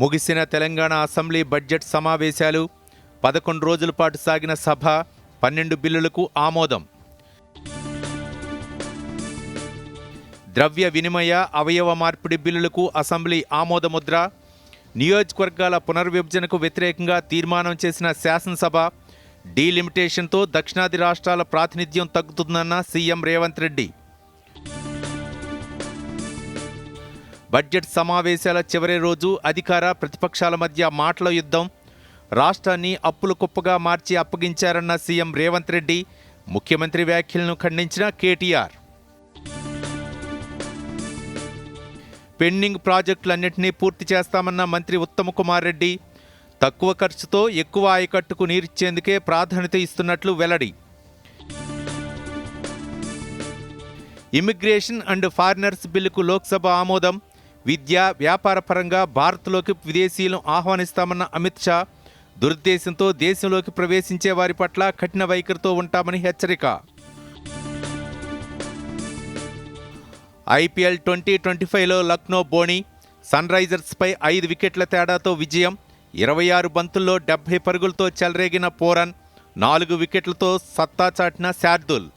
ముగిసిన Telangana assembly budget సమావేశాలు పదకొండు రోజుల పాటు సాగిన సభ పన్నెండు బిల్లులకు ఆమోదం. ద్రవ్య వినిమయ అవయవ మార్పిడి బిల్లులకు అసెంబ్లీ ఆమోదముద్ర. నియోజకవర్గాల పునర్విభజనకు వ్యతిరేకంగా తీర్మానం చేసిన శాసనసభ డీలిమిటేషన్తో దక్షిణాది రాష్ట్రాల ప్రాతినిధ్యం తగ్గుతుందన్న సీఎం రేవంత్ రెడ్డి. బడ్జెట్ సమావేశాల చివరి రోజు అధికార ప్రతిపక్షాల మధ్య మాటల యుద్ధం. రాష్ట్రాన్ని అప్పుల కుప్పగా మార్చి అప్పగించారన్న సీఎం రేవంత్ రెడ్డి ముఖ్యమంత్రి వ్యాఖ్యలను ఖండించిన కేటీఆర్. పెండింగ్ ప్రాజెక్టులన్నింటినీ పూర్తి చేస్తామన్న మంత్రి ఉత్తమ్ కుమార్ రెడ్డి తక్కువ ఖర్చుతో ఎక్కువ ఆయకట్టుకు నీరిచ్చేందుకే ప్రాధాన్యత ఇస్తున్నట్లు వెల్లడి. ఇమిగ్రేషన్ అండ్ ఫారినర్స్ బిల్లుకు లోక్సభ ఆమోదం విద్య వ్యాపార పరంగా భారత్లోకి విదేశీయులను ఆహ్వానిస్తామన్న అమిత్ షా దురుద్దేశంతో దేశంలోకి ప్రవేశించే వారి పట్ల కఠిన వైఖరితో ఉంటామని హెచ్చరిక. ఐపీఎల్ ట్వంటీ ట్వంటీ ఫైవ్లో లక్నో బోణి సన్ రైజర్స్పై ఐదు వికెట్ల తేడాతో విజయం ఇరవై ఆరు బంతుల్లో డెబ్బై పరుగులతో చెలరేగిన పోరన్ నాలుగు వికెట్లతో సత్తా చాటిన శార్దుల్.